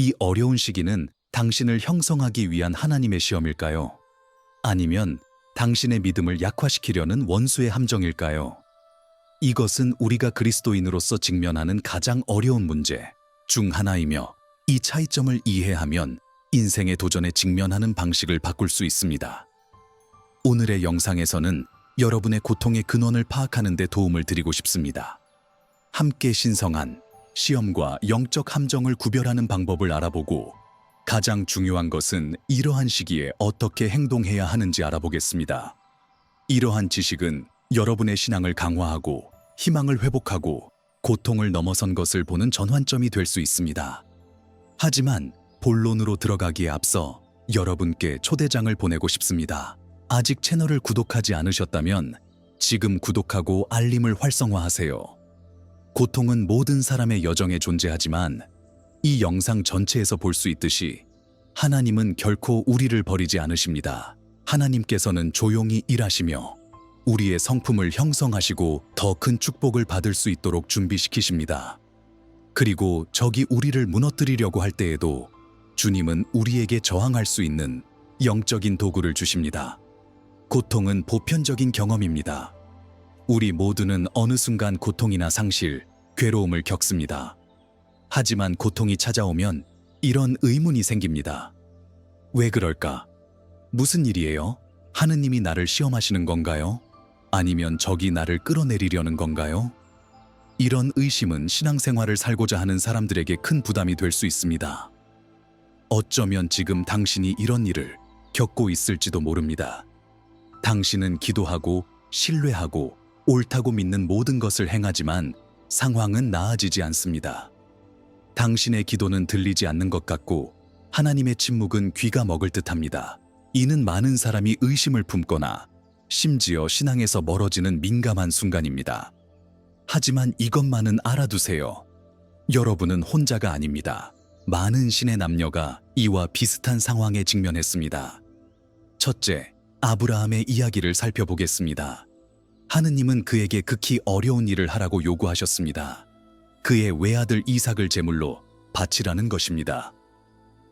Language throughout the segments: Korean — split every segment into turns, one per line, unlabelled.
이 어려운 시기는 당신을 형성하기 위한 하나님의 시험일까요? 아니면 당신의 믿음을 약화시키려는 원수의 함정일까요? 이것은 우리가 그리스도인으로서 직면하는 가장 어려운 문제 중 하나이며 이 차이점을 이해하면 인생의 도전에 직면하는 방식을 바꿀 수 있습니다. 오늘의 영상에서는 여러분의 고통의 근원을 파악하는 데 도움을 드리고 싶습니다. 함께 신성한 시험과 영적 함정을 구별하는 방법을 알아보고 가장 중요한 것은 이러한 시기에 어떻게 행동해야 하는지 알아보겠습니다. 이러한 지식은 여러분의 신앙을 강화하고 희망을 회복하고 고통을 넘어선 것을 보는 전환점이 될 수 있습니다. 하지만 본론으로 들어가기에 앞서 여러분께 초대장을 보내고 싶습니다. 아직 채널을 구독하지 않으셨다면 지금 구독하고 알림을 활성화하세요. 고통은 모든 사람의 여정에 존재하지만 이 영상 전체에서 볼 수 있듯이 하나님은 결코 우리를 버리지 않으십니다. 하나님께서는 조용히 일하시며 우리의 성품을 형성하시고 더 큰 축복을 받을 수 있도록 준비시키십니다. 그리고 적이 우리를 무너뜨리려고 할 때에도 주님은 우리에게 저항할 수 있는 영적인 도구를 주십니다. 고통은 보편적인 경험입니다. 우리 모두는 어느 순간 고통이나 상실, 괴로움을 겪습니다. 하지만 고통이 찾아오면 이런 의문이 생깁니다. 왜 그럴까? 무슨 일이에요? 하느님이 나를 시험하시는 건가요? 아니면 적이 나를 끌어내리려는 건가요? 이런 의심은 신앙생활을 살고자 하는 사람들에게 큰 부담이 될 수 있습니다. 어쩌면 지금 당신이 이런 일을 겪고 있을지도 모릅니다. 당신은 기도하고 신뢰하고 옳다고 믿는 모든 것을 행하지만 상황은 나아지지 않습니다. 당신의 기도는 들리지 않는 것 같고 하나님의 침묵은 귀가 먹을 듯합니다. 이는 많은 사람이 의심을 품거나 심지어 신앙에서 멀어지는 민감한 순간입니다. 하지만 이것만은 알아두세요. 여러분은 혼자가 아닙니다. 많은 신의 남녀가 이와 비슷한 상황에 직면했습니다. 첫째, 아브라함의 이야기를 살펴보겠습니다. 하느님은 그에게 극히 어려운 일을 하라고 요구하셨습니다. 그의 외아들 이삭을 제물로 바치라는 것입니다.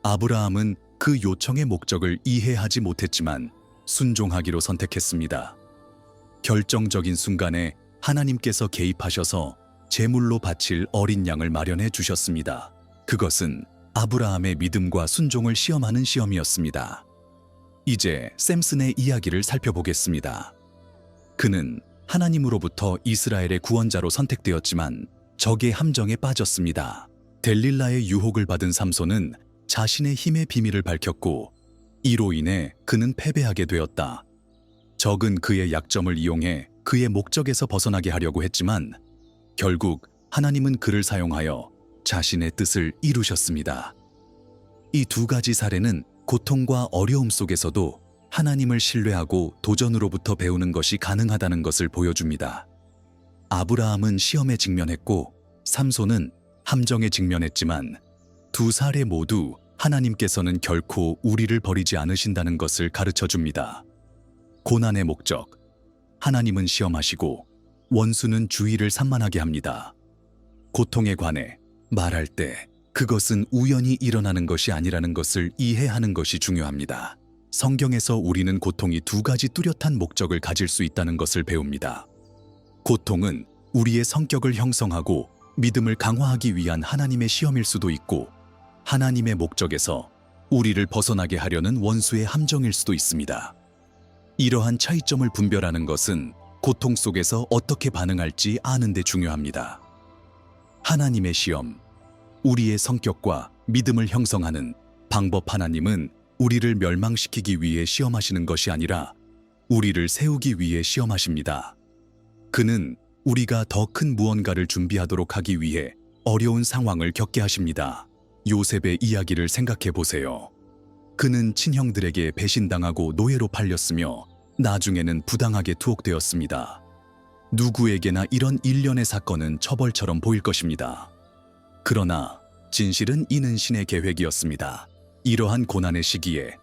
아브라함은 그 요청의 목적을 이해하지 못했지만 순종하기로 선택했습니다. 결정적인 순간에 하나님께서 개입하셔서 제물로 바칠 어린 양을 마련해 주셨습니다. 그것은 아브라함의 믿음과 순종을 시험하는 시험이었습니다. 이제 샘슨의 이야기를 살펴보겠습니다. 그는 하나님으로부터 이스라엘의 구원자로 선택되었지만 적의 함정에 빠졌습니다. 델릴라의 유혹을 받은 삼손은 자신의 힘의 비밀을 밝혔고 이로 인해 그는 패배하게 되었다. 적은 그의 약점을 이용해 그의 목적에서 벗어나게 하려고 했지만 결국 하나님은 그를 사용하여 자신의 뜻을 이루셨습니다. 이 두 가지 사례는 고통과 어려움 속에서도 하나님을 신뢰하고 도전으로부터 배우는 것이 가능하다는 것을 보여줍니다. 아브라함은 시험에 직면했고 삼손은 함정에 직면했지만 두 사례 모두 하나님께서는 결코 우리를 버리지 않으신다는 것을 가르쳐 줍니다. 고난의 목적. 하나님은 시험하시고 원수는 주의를 산만하게 합니다. 고통에 관해 말할 때 그것은 우연히 일어나는 것이 아니라는 것을 이해하는 것이 중요합니다. 성경에서 우리는 고통이 두 가지 뚜렷한 목적을 가질 수 있다는 것을 배웁니다. 고통은 우리의 성격을 형성하고 믿음을 강화하기 위한 하나님의 시험일 수도 있고 하나님의 목적에서 우리를 벗어나게 하려는 원수의 함정일 수도 있습니다. 이러한 차이점을 분별하는 것은 고통 속에서 어떻게 반응할지 아는 데 중요합니다. 하나님의 시험, 우리의 성격과 믿음을 형성하는 방법 하나님은 우리를 멸망시키기 위해 시험하시는 것이 아니라 우리를 세우기 위해 시험하십니다. 그는 우리가 더 큰 무언가를 준비하도록 하기 위해 어려운 상황을 겪게 하십니다. 요셉의 이야기를 생각해 보세요. 그는 친형들에게 배신당하고 노예로 팔렸으며 나중에는 부당하게 투옥되었습니다. 누구에게나 이런 일련의 사건은 처벌처럼 보일 것입니다. 그러나 진실은 이는 신의 계획이었습니다. 이러한 고난의 시기에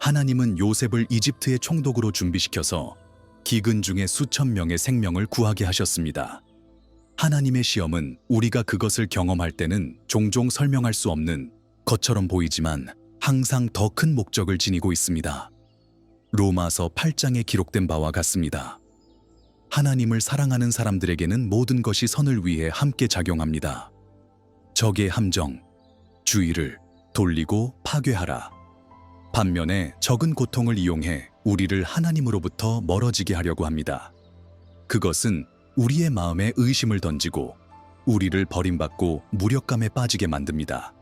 하나님은 요셉을 이집트의 총독으로 준비시켜서 기근 중에 수천 명의 생명을 구하게 하셨습니다. 하나님의 시험은 우리가 그것을 경험할 때는 종종 설명할 수 없는 것처럼 보이지만 항상 더 큰 목적을 지니고 있습니다. 로마서 8장에 기록된 바와 같습니다. 하나님을 사랑하는 사람들에게는 모든 것이 선을 위해 함께 작용합니다. 적의 함정, 주의를 돌리고 파괴하라. 반면에 적은 고통을 이용해 우리를 하나님으로부터 멀어지게 하려고 합니다. 그것은 우리의 마음에 의심을 던지고 우리를 버림받고 무력감에 빠지게 만듭니다.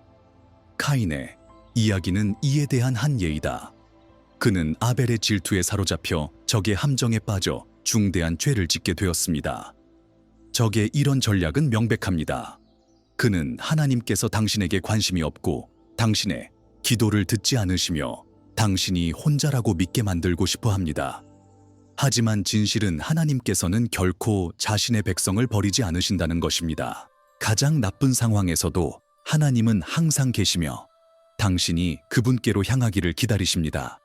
카인의 이야기는 이에 대한 한 예이다. 그는 아벨의 질투에 사로잡혀 적의 함정에 빠져 중대한 죄를 짓게 되었습니다. 적의 이런 전략은 명백합니다. 그는 하나님께서 당신에게 관심이 없고 당신의 기도를 듣지 않으시며 당신이 혼자라고 믿게 만들고 싶어 합니다. 하지만 진실은 하나님께서는 결코 자신의 백성을 버리지 않으신다는 것입니다. 가장 나쁜 상황에서도 하나님은 항상 계시며 당신이 그분께로 향하기를 기다리십니다.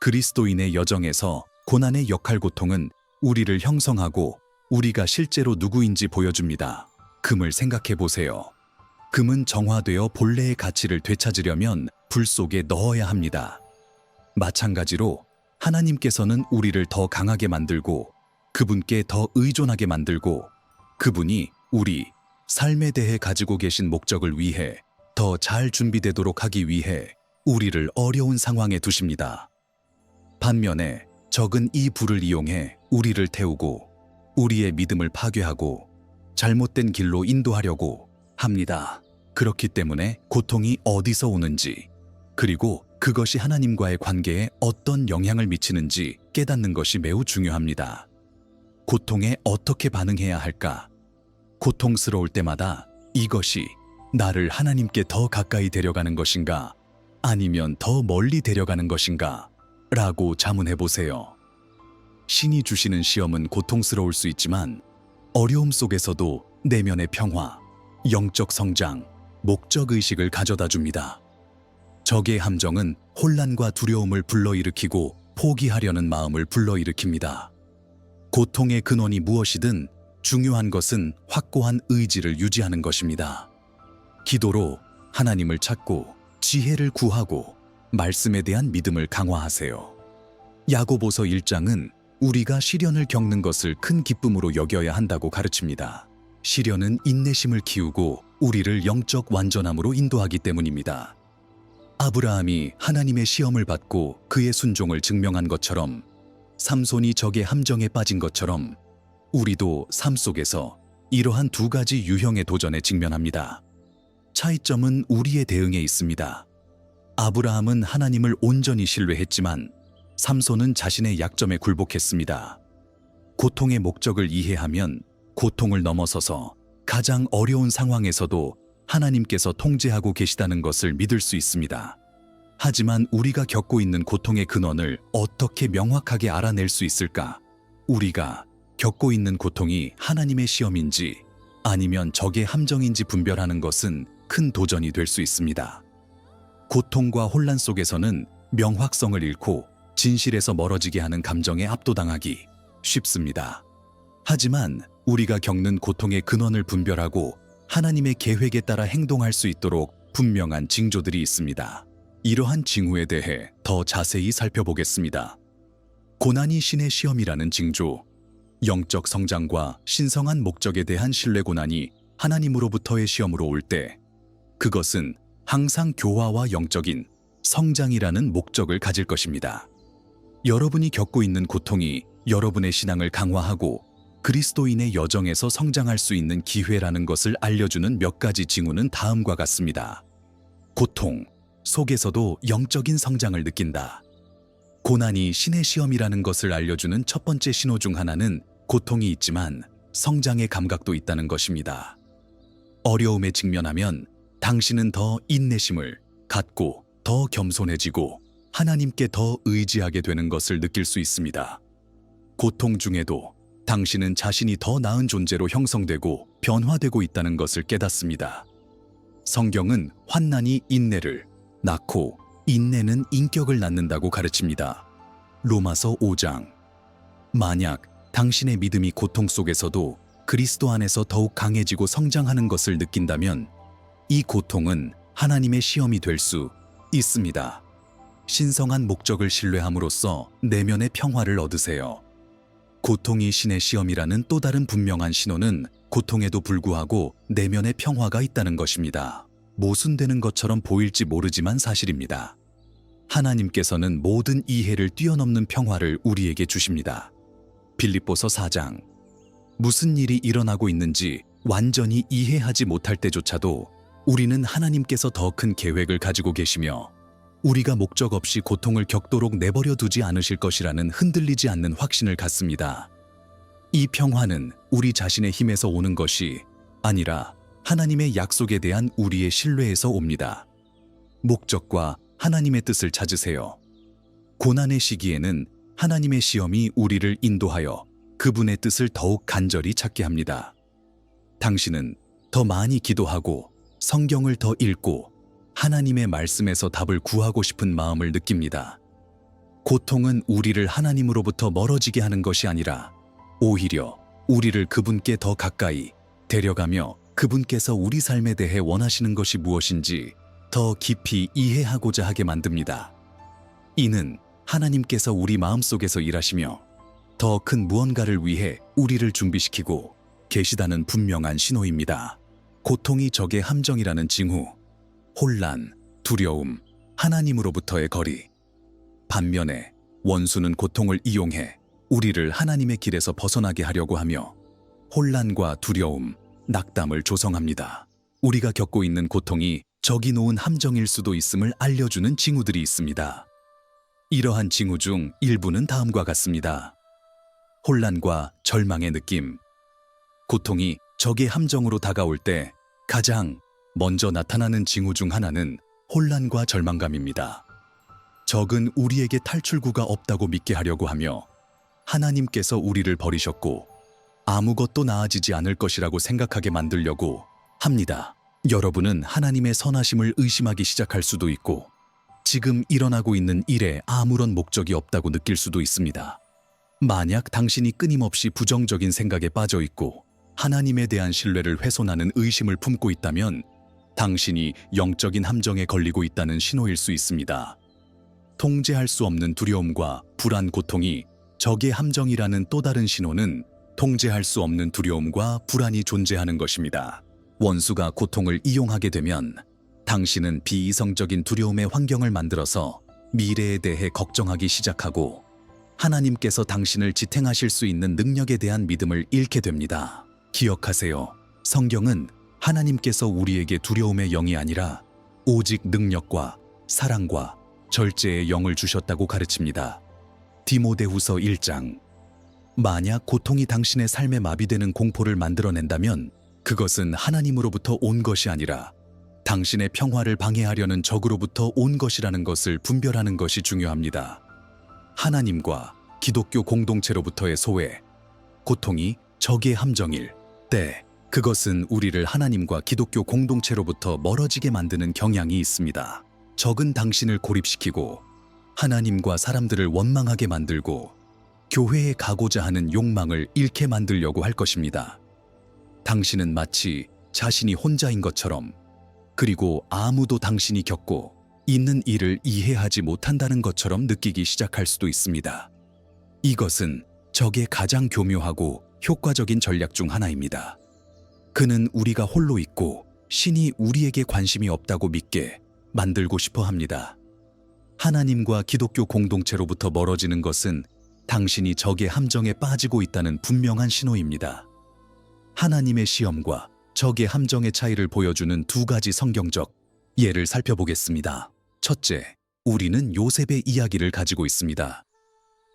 그리스도인의 여정에서 고난의 역할 고통은 우리를 형성하고 우리가 실제로 누구인지 보여줍니다. 금을 생각해 보세요. 금은 정화되어 본래의 가치를 되찾으려면 불 속에 넣어야 합니다. 마찬가지로 하나님께서는 우리를 더 강하게 만들고 그분께 더 의존하게 만들고 그분이 우리 삶에 대해 가지고 계신 목적을 위해 더 잘 준비되도록 하기 위해 우리를 어려운 상황에 두십니다. 반면에 적은 이 불을 이용해 우리를 태우고 우리의 믿음을 파괴하고 잘못된 길로 인도하려고 합니다. 그렇기 때문에 고통이 어디서 오는지 그리고 그것이 하나님과의 관계에 어떤 영향을 미치는지 깨닫는 것이 매우 중요합니다. 고통에 어떻게 반응해야 할까? 고통스러울 때마다 이것이 나를 하나님께 더 가까이 데려가는 것인가? 아니면 더 멀리 데려가는 것인가? 라고 자문해 보세요. 신이 주시는 시험은 고통스러울 수 있지만 어려움 속에서도 내면의 평화, 영적 성장, 목적 의식을 가져다 줍니다. 적의 함정은 혼란과 두려움을 불러일으키고 포기하려는 마음을 불러일으킵니다. 고통의 근원이 무엇이든 중요한 것은 확고한 의지를 유지하는 것입니다. 기도로 하나님을 찾고 지혜를 구하고 말씀에 대한 믿음을 강화하세요. 야고보서 1장은 우리가 시련을 겪는 것을 큰 기쁨으로 여겨야 한다고 가르칩니다. 시련은 인내심을 키우고 우리를 영적 완전함으로 인도하기 때문입니다. 아브라함이 하나님의 시험을 받고 그의 순종을 증명한 것처럼 삼손이 적의 함정에 빠진 것처럼 우리도 삶 속에서 이러한 두 가지 유형의 도전에 직면합니다. 차이점은 우리의 대응에 있습니다. 아브라함은 하나님을 온전히 신뢰했지만 삼손은 자신의 약점에 굴복했습니다. 고통의 목적을 이해하면 고통을 넘어서서 가장 어려운 상황에서도 하나님께서 통제하고 계시다는 것을 믿을 수 있습니다. 하지만 우리가 겪고 있는 고통의 근원을 어떻게 명확하게 알아낼 수 있을까? 우리가 겪고 있는 고통이 하나님의 시험인지 아니면 적의 함정인지 분별하는 것은 큰 도전이 될 수 있습니다. 고통과 혼란 속에서는 명확성을 잃고 진실에서 멀어지게 하는 감정에 압도당하기 쉽습니다. 하지만 우리가 겪는 고통의 근원을 분별하고 하나님의 계획에 따라 행동할 수 있도록 분명한 징조들이 있습니다. 이러한 징후에 대해 더 자세히 살펴보겠습니다. 고난이 신의 시험이라는 징조, 영적 성장과 신성한 목적에 대한 신뢰 고난이 하나님으로부터의 시험으로 올 때, 그것은 항상 교화와 영적인 성장이라는 목적을 가질 것입니다. 여러분이 겪고 있는 고통이 여러분의 신앙을 강화하고 그리스도인의 여정에서 성장할 수 있는 기회라는 것을 알려주는 몇 가지 징후는 다음과 같습니다. 고통 속에서도 영적인 성장을 느낀다. 고난이 신의 시험이라는 것을 알려주는 첫 번째 신호 중 하나는 고통이 있지만 성장의 감각도 있다는 것입니다. 어려움에 직면하면 당신은 더 인내심을 갖고 더 겸손해지고 하나님께 더 의지하게 되는 것을 느낄 수 있습니다. 고통 중에도 당신은 자신이 더 나은 존재로 형성되고 변화되고 있다는 것을 깨닫습니다. 성경은 환난이 인내를 낳고 인내는 인격을 낳는다고 가르칩니다. 로마서 5장. 만약 당신의 믿음이 고통 속에서도 그리스도 안에서 더욱 강해지고 성장하는 것을 느낀다면 이 고통은 하나님의 시험이 될 수 있습니다. 신성한 목적을 신뢰함으로써 내면의 평화를 얻으세요. 고통이 신의 시험이라는 또 다른 분명한 신호는 고통에도 불구하고 내면의 평화가 있다는 것입니다. 모순되는 것처럼 보일지 모르지만 사실입니다. 하나님께서는 모든 이해를 뛰어넘는 평화를 우리에게 주십니다. 빌립보서 4장. 무슨 일이 일어나고 있는지 완전히 이해하지 못할 때조차도 우리는 하나님께서 더 큰 계획을 가지고 계시며 우리가 목적 없이 고통을 겪도록 내버려 두지 않으실 것이라는 흔들리지 않는 확신을 갖습니다. 이 평화는 우리 자신의 힘에서 오는 것이 아니라 하나님의 약속에 대한 우리의 신뢰에서 옵니다. 목적과 하나님의 뜻을 찾으세요. 고난의 시기에는 하나님의 시험이 우리를 인도하여 그분의 뜻을 더욱 간절히 찾게 합니다. 당신은 더 많이 기도하고 성경을 더 읽고 하나님의 말씀에서 답을 구하고 싶은 마음을 느낍니다. 고통은 우리를 하나님으로부터 멀어지게 하는 것이 아니라 오히려 우리를 그분께 더 가까이 데려가며 그분께서 우리 삶에 대해 원하시는 것이 무엇인지 더 깊이 이해하고자 하게 만듭니다. 이는 하나님께서 우리 마음속에서 일하시며 더 큰 무언가를 위해 우리를 준비시키고 계시다는 분명한 신호입니다. 고통이 적의 함정이라는 징후, 혼란, 두려움, 하나님으로부터의 거리. 반면에 원수는 고통을 이용해 우리를 하나님의 길에서 벗어나게 하려고 하며 혼란과 두려움, 낙담을 조성합니다. 우리가 겪고 있는 고통이 적이 놓은 함정일 수도 있음을 알려주는 징후들이 있습니다. 이러한 징후 중 일부는 다음과 같습니다. 혼란과 절망의 느낌. 고통이 적의 함정으로 다가올 때 가장 먼저 나타나는 징후 중 하나는 혼란과 절망감입니다. 적은 우리에게 탈출구가 없다고 믿게 하려고 하며 하나님께서 우리를 버리셨고 아무것도 나아지지 않을 것이라고 생각하게 만들려고 합니다. 여러분은 하나님의 선하심을 의심하기 시작할 수도 있고 지금 일어나고 있는 일에 아무런 목적이 없다고 느낄 수도 있습니다. 만약 당신이 끊임없이 부정적인 생각에 빠져 있고 하나님에 대한 신뢰를 훼손하는 의심을 품고 있다면 당신이 영적인 함정에 걸리고 있다는 신호일 수 있습니다. 통제할 수 없는 두려움과 불안 고통이 적의 함정이라는 또 다른 신호는 통제할 수 없는 두려움과 불안이 존재하는 것입니다. 원수가 고통을 이용하게 되면 당신은 비이성적인 두려움의 환경을 만들어서 미래에 대해 걱정하기 시작하고 하나님께서 당신을 지탱하실 수 있는 능력에 대한 믿음을 잃게 됩니다. 기억하세요. 성경은 하나님께서 우리에게 두려움의 영이 아니라 오직 능력과 사랑과 절제의 영을 주셨다고 가르칩니다. 디모데후서 1장 만약 고통이 당신의 삶에 마비되는 공포를 만들어낸다면 그것은 하나님으로부터 온 것이 아니라 당신의 평화를 방해하려는 적으로부터 온 것이라는 것을 분별하는 것이 중요합니다. 하나님과 기독교 공동체로부터의 소외, 고통이 적의 함정일 때 그것은 우리를 하나님과 기독교 공동체로부터 멀어지게 만드는 경향이 있습니다. 적은 당신을 고립시키고 하나님과 사람들을 원망하게 만들고 교회에 가고자 하는 욕망을 잃게 만들려고 할 것입니다. 당신은 마치 자신이 혼자인 것처럼 그리고 아무도 당신이 겪고 있는 일을 이해하지 못한다는 것처럼 느끼기 시작할 수도 있습니다. 이것은 적의 가장 교묘하고 효과적인 전략 중 하나입니다. 그는 우리가 홀로 있고 신이 우리에게 관심이 없다고 믿게 만들고 싶어 합니다. 하나님과 기독교 공동체로부터 멀어지는 것은 당신이 적의 함정에 빠지고 있다는 분명한 신호입니다. 하나님의 시험과 적의 함정의 차이를 보여주는 두 가지 성경적 예를 살펴보겠습니다. 첫째, 우리는 요셉의 이야기를 가지고 있습니다.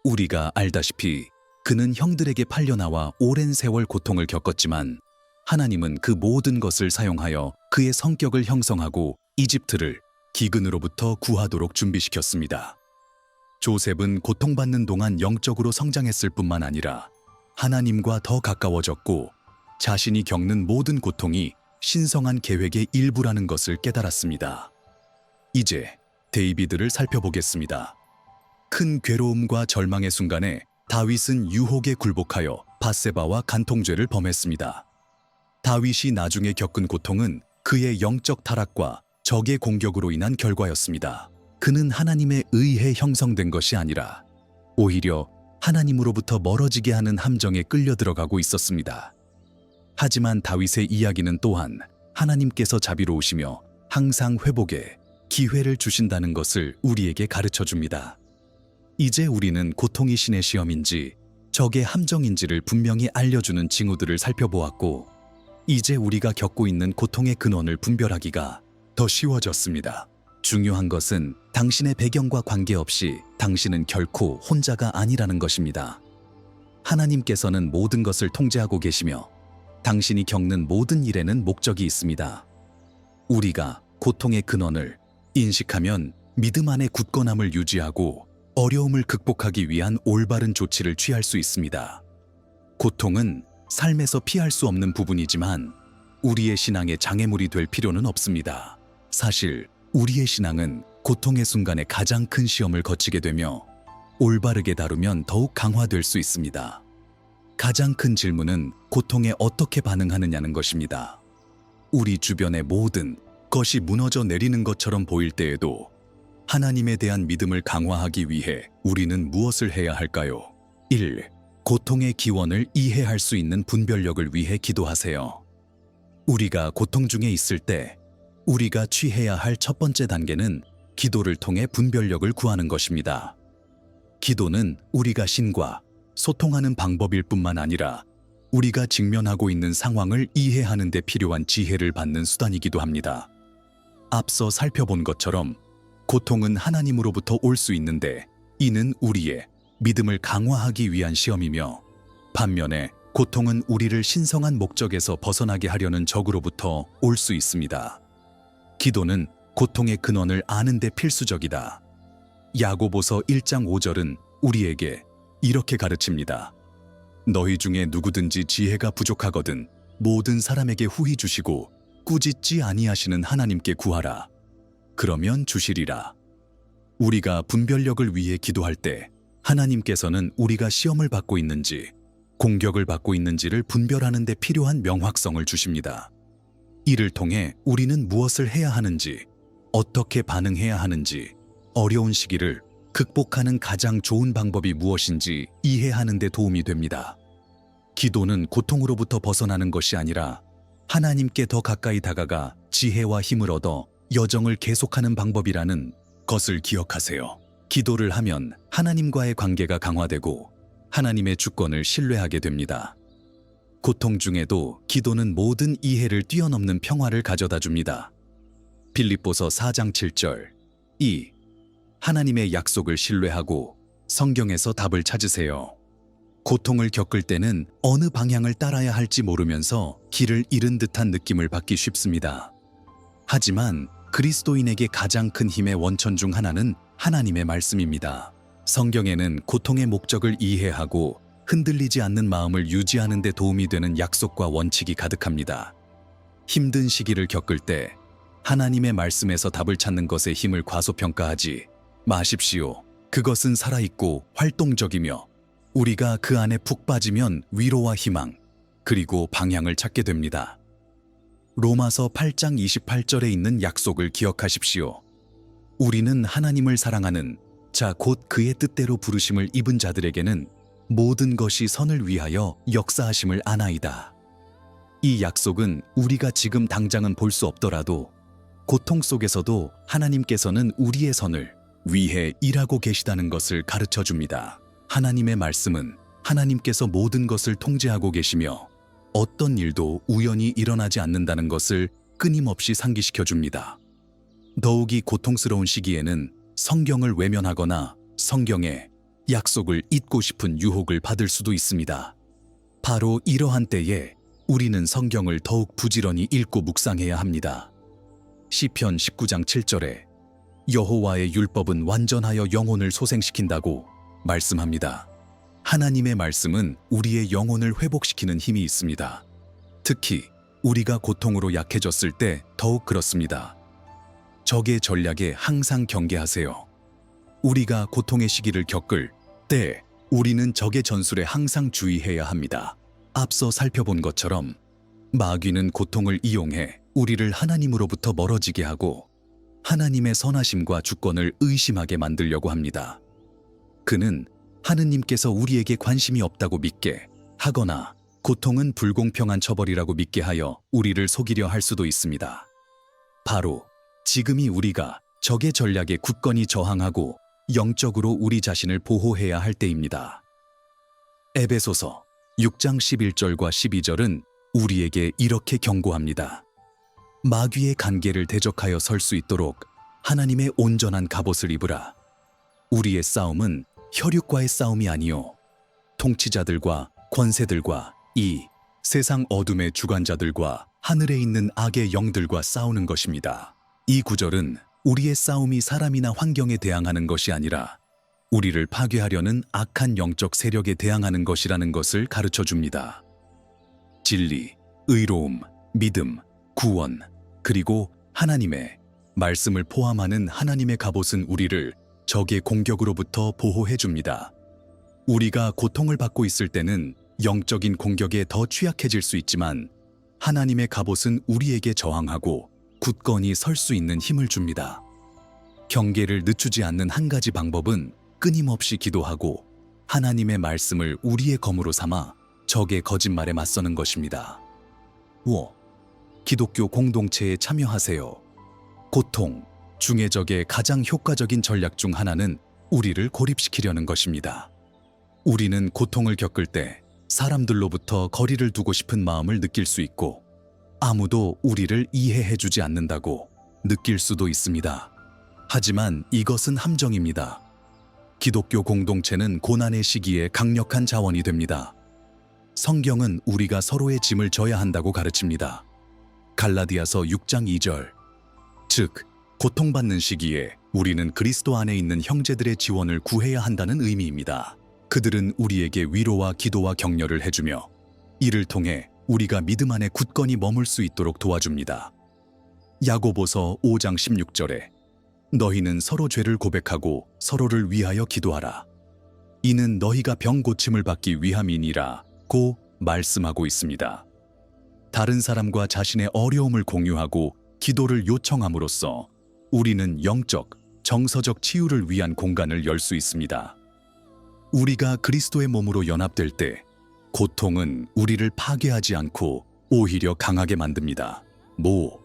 우리가 알다시피 그는 형들에게 팔려나와 오랜 세월 고통을 겪었지만 하나님은 그 모든 것을 사용하여 그의 성격을 형성하고 이집트를 기근으로부터 구하도록 준비시켰습니다. 조셉은 고통받는 동안 영적으로 성장했을 뿐만 아니라 하나님과 더 가까워졌고 자신이 겪는 모든 고통이 신성한 계획의 일부라는 것을 깨달았습니다. 이제 데이비드를 살펴보겠습니다. 큰 괴로움과 절망의 순간에 다윗은 유혹에 굴복하여 바세바와 간통죄를 범했습니다. 다윗이 나중에 겪은 고통은 그의 영적 타락과 적의 공격으로 인한 결과였습니다. 그는 하나님의 의해 형성된 것이 아니라 오히려 하나님으로부터 멀어지게 하는 함정에 끌려 들어가고 있었습니다. 하지만 다윗의 이야기는 또한 하나님께서 자비로우시며 항상 회복에 기회를 주신다는 것을 우리에게 가르쳐 줍니다. 이제 우리는 고통이 신의 시험인지 적의 함정인지를 분명히 알려주는 징후들을 살펴보았고, 이제 우리가 겪고 있는 고통의 근원을 분별하기가 더 쉬워졌습니다. 중요한 것은 당신의 배경과 관계없이 당신은 결코 혼자가 아니라는 것입니다. 하나님께서는 모든 것을 통제하고 계시며 당신이 겪는 모든 일에는 목적이 있습니다. 우리가 고통의 근원을 인식하면 믿음 안의 굳건함을 유지하고 어려움을 극복하기 위한 올바른 조치를 취할 수 있습니다. 고통은 삶에서 피할 수 없는 부분이지만 우리의 신앙의 장애물이 될 필요는 없습니다. 사실 우리의 신앙은 고통의 순간에 가장 큰 시험을 거치게 되며 올바르게 다루면 더욱 강화될 수 있습니다. 가장 큰 질문은 고통에 어떻게 반응하느냐는 것입니다. 우리 주변의 모든 것이 무너져 내리는 것처럼 보일 때에도 하나님에 대한 믿음을 강화하기 위해 우리는 무엇을 해야 할까요? 1. 고통의 기원을 이해할 수 있는 분별력을 위해 기도하세요. 우리가 고통 중에 있을 때 우리가 취해야 할 첫 번째 단계는 기도를 통해 분별력을 구하는 것입니다. 기도는 우리가 신과 소통하는 방법일 뿐만 아니라 우리가 직면하고 있는 상황을 이해하는 데 필요한 지혜를 받는 수단이기도 합니다. 앞서 살펴본 것처럼 고통은 하나님으로부터 올 수 있는데 이는 우리의 믿음을 강화하기 위한 시험이며 반면에 고통은 우리를 신성한 목적에서 벗어나게 하려는 적으로부터 올 수 있습니다. 기도는 고통의 근원을 아는 데 필수적이다. 야고보서 1장 5절은 우리에게 이렇게 가르칩니다. 너희 중에 누구든지 지혜가 부족하거든 모든 사람에게 후히 주시고 꾸짖지 아니하시는 하나님께 구하라. 그러면 주시리라. 우리가 분별력을 위해 기도할 때 하나님께서는 우리가 시험을 받고 있는지 공격을 받고 있는지를 분별하는 데 필요한 명확성을 주십니다. 이를 통해 우리는 무엇을 해야 하는지, 어떻게 반응해야 하는지, 어려운 시기를 극복하는 가장 좋은 방법이 무엇인지 이해하는 데 도움이 됩니다. 기도는 고통으로부터 벗어나는 것이 아니라 하나님께 더 가까이 다가가 지혜와 힘을 얻어 여정을 계속하는 방법이라는 것을 기억하세요. 기도를 하면 하나님과의 관계가 강화되고 하나님의 주권을 신뢰하게 됩니다. 고통 중에도 기도는 모든 이해를 뛰어넘는 평화를 가져다 줍니다. 빌립보서 4장 7절 2. 하나님의 약속을 신뢰하고 성경에서 답을 찾으세요. 고통을 겪을 때는 어느 방향을 따라야 할지 모르면서 길을 잃은 듯한 느낌을 받기 쉽습니다. 하지만 그리스도인에게 가장 큰 힘의 원천 중 하나는 하나님의 말씀입니다. 성경에는 고통의 목적을 이해하고 흔들리지 않는 마음을 유지하는 데 도움이 되는 약속과 원칙이 가득합니다. 힘든 시기를 겪을 때 하나님의 말씀에서 답을 찾는 것에 힘을 과소평가하지 마십시오. 그것은 살아있고 활동적이며 우리가 그 안에 푹 빠지면 위로와 희망, 그리고 방향을 찾게 됩니다. 로마서 8장 28절에 있는 약속을 기억하십시오. 우리는 하나님을 사랑하는 자 곧 그의 뜻대로 부르심을 입은 자들에게는 모든 것이 선을 위하여 역사하심을 아나이다. 이 약속은 우리가 지금 당장은 볼 수 없더라도 고통 속에서도 하나님께서는 우리의 선을 위해 일하고 계시다는 것을 가르쳐 줍니다. 하나님의 말씀은 하나님께서 모든 것을 통제하고 계시며 어떤 일도 우연히 일어나지 않는다는 것을 끊임없이 상기시켜 줍니다. 더욱이 고통스러운 시기에는 성경을 외면하거나 성경의 약속을 잊고 싶은 유혹을 받을 수도 있습니다. 바로 이러한 때에 우리는 성경을 더욱 부지런히 읽고 묵상해야 합니다. 시편 19장 7절에 여호와의 율법은 완전하여 영혼을 소생시킨다고 말씀합니다. 하나님의 말씀은 우리의 영혼을 회복시키는 힘이 있습니다. 특히 우리가 고통으로 약해졌을 때 더욱 그렇습니다. 적의 전략에 항상 경계하세요. 우리가 고통의 시기를 겪을 때 우리는 적의 전술에 항상 주의해야 합니다. 앞서 살펴본 것처럼 마귀는 고통을 이용해 우리를 하나님으로부터 멀어지게 하고 하나님의 선하심과 주권을 의심하게 만들려고 합니다. 그는 하느님께서 우리에게 관심이 없다고 믿게 하거나 고통은 불공평한 처벌이라고 믿게 하여 우리를 속이려 할 수도 있습니다. 바로 지금이 우리가 적의 전략에 굳건히 저항하고 영적으로 우리 자신을 보호해야 할 때입니다. 에베소서 6장 11절과 12절은 우리에게 이렇게 경고합니다. 마귀의 간계를 대적하여 설 수 있도록 하나님의 온전한 갑옷을 입으라. 우리의 싸움은 혈육과의 싸움이 아니요 통치자들과 권세들과 이 세상 어둠의 주관자들과 하늘에 있는 악의 영들과 싸우는 것입니다. 이 구절은 우리의 싸움이 사람이나 환경에 대항하는 것이 아니라 우리를 파괴하려는 악한 영적 세력에 대항하는 것이라는 것을 가르쳐 줍니다. 진리, 의로움, 믿음, 구원, 그리고 하나님의 말씀을 포함하는 하나님의 갑옷은 우리를 적의 공격으로부터 보호해 줍니다. 우리가 고통을 받고 있을 때는 영적인 공격에 더 취약해질 수 있지만 하나님의 갑옷은 우리에게 저항하고 굳건히 설 수 있는 힘을 줍니다. 경계를 늦추지 않는 한 가지 방법은 끊임없이 기도하고 하나님의 말씀을 우리의 검으로 삼아 적의 거짓말에 맞서는 것입니다. 5. 기독교 공동체에 참여하세요. 고통, 중해적의 가장 효과적인 전략 중 하나는 우리를 고립시키려는 것입니다. 우리는 고통을 겪을 때 사람들로부터 거리를 두고 싶은 마음을 느낄 수 있고 아무도 우리를 이해해 주지 않는다고 느낄 수도 있습니다. 하지만 이것은 함정입니다. 기독교 공동체는 고난의 시기에 강력한 자원이 됩니다. 성경은 우리가 서로의 짐을 져야 한다고 가르칩니다. 갈라디아서 6장 2절. 즉, 고통받는 시기에 우리는 그리스도 안에 있는 형제들의 지원을 구해야 한다는 의미입니다. 그들은 우리에게 위로와 기도와 격려를 해주며 이를 통해 우리가 믿음 안에 굳건히 머물 수 있도록 도와줍니다. 야고보서 5장 16절에 너희는 서로 죄를 고백하고 서로를 위하여 기도하라. 이는 너희가 병 고침을 받기 위함이니라 고 말씀하고 있습니다. 다른 사람과 자신의 어려움을 공유하고 기도를 요청함으로써 우리는 영적, 정서적 치유를 위한 공간을 열 수 있습니다. 우리가 그리스도의 몸으로 연합될 때 고통은 우리를 파괴하지 않고 오히려 강하게 만듭니다. 모,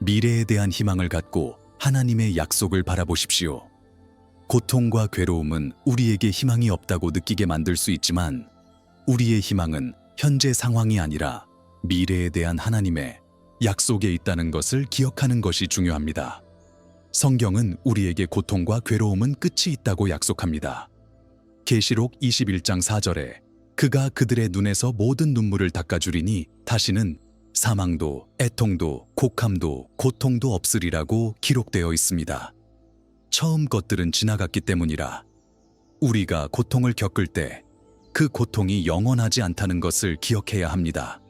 미래에 대한 희망을 갖고 하나님의 약속을 바라보십시오. 고통과 괴로움은 우리에게 희망이 없다고 느끼게 만들 수 있지만 우리의 희망은 현재 상황이 아니라 미래에 대한 하나님의 약속에 있다는 것을 기억하는 것이 중요합니다. 성경은 우리에게 고통과 괴로움은 끝이 있다고 약속합니다. 계시록 21장 4절에 그가 그들의 눈에서 모든 눈물을 닦아주리니 다시는 사망도 애통도 곡함도 고통도 없으리라고 기록되어 있습니다. 처음 것들은 지나갔기 때문이라 우리가 고통을 겪을 때 그 고통이 영원하지 않다는 것을 기억해야 합니다.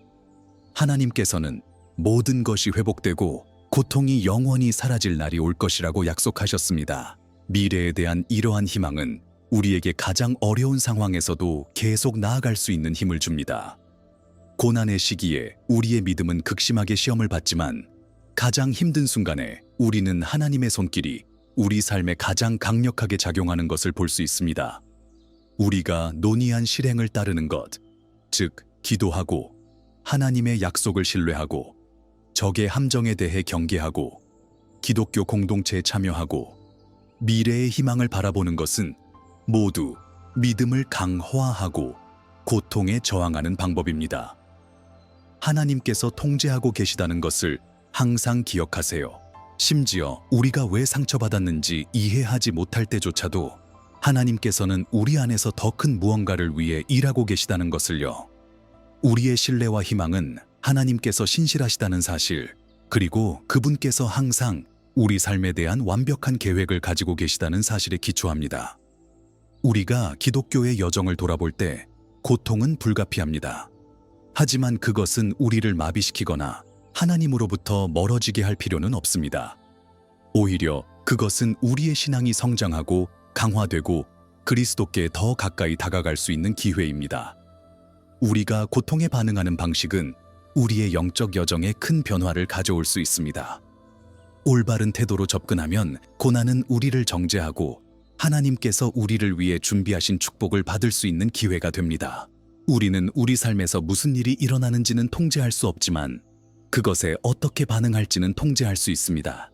하나님께서는 모든 것이 회복되고 고통이 영원히 사라질 날이 올 것이라고 약속하셨습니다. 미래에 대한 이러한 희망은 우리에게 가장 어려운 상황에서도 계속 나아갈 수 있는 힘을 줍니다. 고난의 시기에 우리의 믿음은 극심하게 시험을 받지만 가장 힘든 순간에 우리는 하나님의 손길이 우리 삶에 가장 강력하게 작용하는 것을 볼 수 있습니다. 우리가 논의한 실행을 따르는 것, 즉, 기도하고 하나님의 약속을 신뢰하고 적의 함정에 대해 경계하고 기독교 공동체에 참여하고 미래의 희망을 바라보는 것은 모두 믿음을 강화하고 고통에 저항하는 방법입니다. 하나님께서 통제하고 계시다는 것을 항상 기억하세요. 심지어 우리가 왜 상처받았는지 이해하지 못할 때조차도 하나님께서는 우리 안에서 더 큰 무언가를 위해 일하고 계시다는 것을요. 우리의 신뢰와 희망은 하나님께서 신실하시다는 사실, 그리고 그분께서 항상 우리 삶에 대한 완벽한 계획을 가지고 계시다는 사실에 기초합니다. 우리가 기독교의 여정을 돌아볼 때 고통은 불가피합니다. 하지만 그것은 우리를 마비시키거나 하나님으로부터 멀어지게 할 필요는 없습니다. 오히려 그것은 우리의 신앙이 성장하고 강화되고 그리스도께 더 가까이 다가갈 수 있는 기회입니다. 우리가 고통에 반응하는 방식은 우리의 영적 여정에 큰 변화를 가져올 수 있습니다. 올바른 태도로 접근하면 고난은 우리를 정죄하고 하나님께서 우리를 위해 준비하신 축복을 받을 수 있는 기회가 됩니다. 우리는 우리 삶에서 무슨 일이 일어나는지는 통제할 수 없지만 그것에 어떻게 반응할지는 통제할 수 있습니다.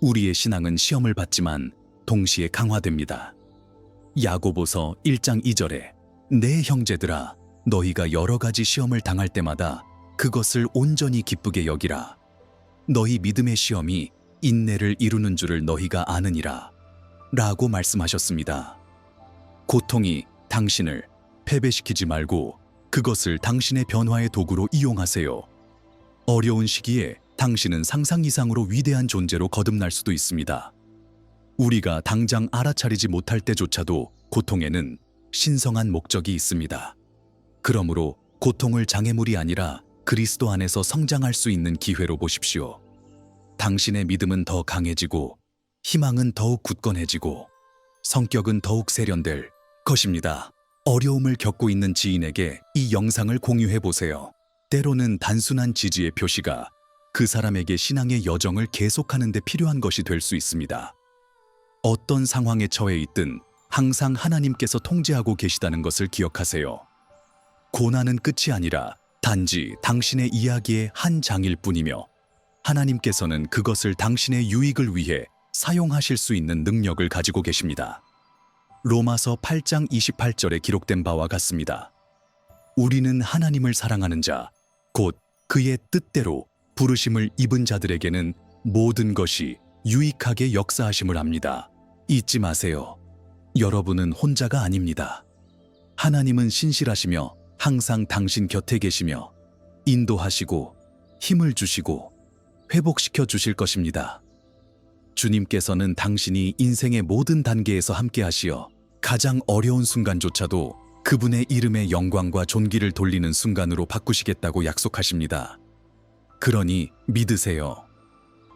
우리의 신앙은 시험을 받지만 동시에 강화됩니다. 야고보서 1장 2절에 내 형제들아 너희가 여러 가지 시험을 당할 때마다 그것을 온전히 기쁘게 여기라. 너희 믿음의 시험이 인내를 이루는 줄을 너희가 아느니라. 라고 말씀하셨습니다. 고통이 당신을 패배시키지 말고 그것을 당신의 변화의 도구로 이용하세요. 어려운 시기에 당신은 상상 이상으로 위대한 존재로 거듭날 수도 있습니다. 우리가 당장 알아차리지 못할 때조차도 고통에는 신성한 목적이 있습니다. 그러므로 고통을 장애물이 아니라 그리스도 안에서 성장할 수 있는 기회로 보십시오. 당신의 믿음은 더 강해지고 희망은 더욱 굳건해지고 성격은 더욱 세련될 것입니다. 어려움을 겪고 있는 지인에게 이 영상을 공유해 보세요. 때로는 단순한 지지의 표시가 그 사람에게 신앙의 여정을 계속하는 데 필요한 것이 될 수 있습니다. 어떤 상황에 처해 있든 항상 하나님께서 통제하고 계시다는 것을 기억하세요. 고난은 끝이 아니라 단지 당신의 이야기의 한 장일 뿐이며 하나님께서는 그것을 당신의 유익을 위해 사용하실 수 있는 능력을 가지고 계십니다. 로마서 8장 28절에 기록된 바와 같습니다. 우리는 하나님을 사랑하는 자, 곧 그의 뜻대로 부르심을 입은 자들에게는 모든 것이 유익하게 역사하심을 압니다. 잊지 마세요. 여러분은 혼자가 아닙니다. 하나님은 신실하시며 항상 당신 곁에 계시며 인도하시고 힘을 주시고 회복시켜 주실 것입니다. 주님께서는 당신이 인생의 모든 단계에서 함께 하시어 가장 어려운 순간조차도 그분의 이름의 영광과 존귀를 돌리는 순간으로 바꾸시겠다고 약속하십니다. 그러니 믿으세요.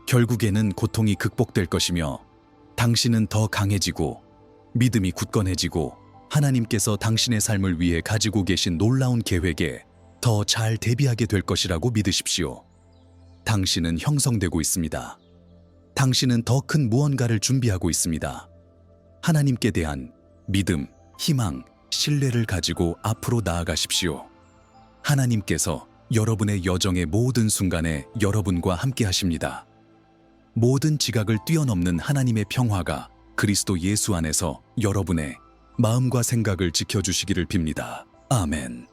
결국에는 고통이 극복될 것이며 당신은 더 강해지고 믿음이 굳건해지고 하나님께서 당신의 삶을 위해 가지고 계신 놀라운 계획에 더 잘 대비하게 될 것이라고 믿으십시오. 당신은 형성되고 있습니다. 당신은 더 큰 무언가를 준비하고 있습니다. 하나님께 대한 믿음, 희망, 신뢰를 가지고 앞으로 나아가십시오. 하나님께서 여러분의 여정의 모든 순간에 여러분과 함께 하십니다. 모든 지각을 뛰어넘는 하나님의 평화가 그리스도 예수 안에서 여러분의 마음과 생각을 지켜주시기를 빕니다. 아멘.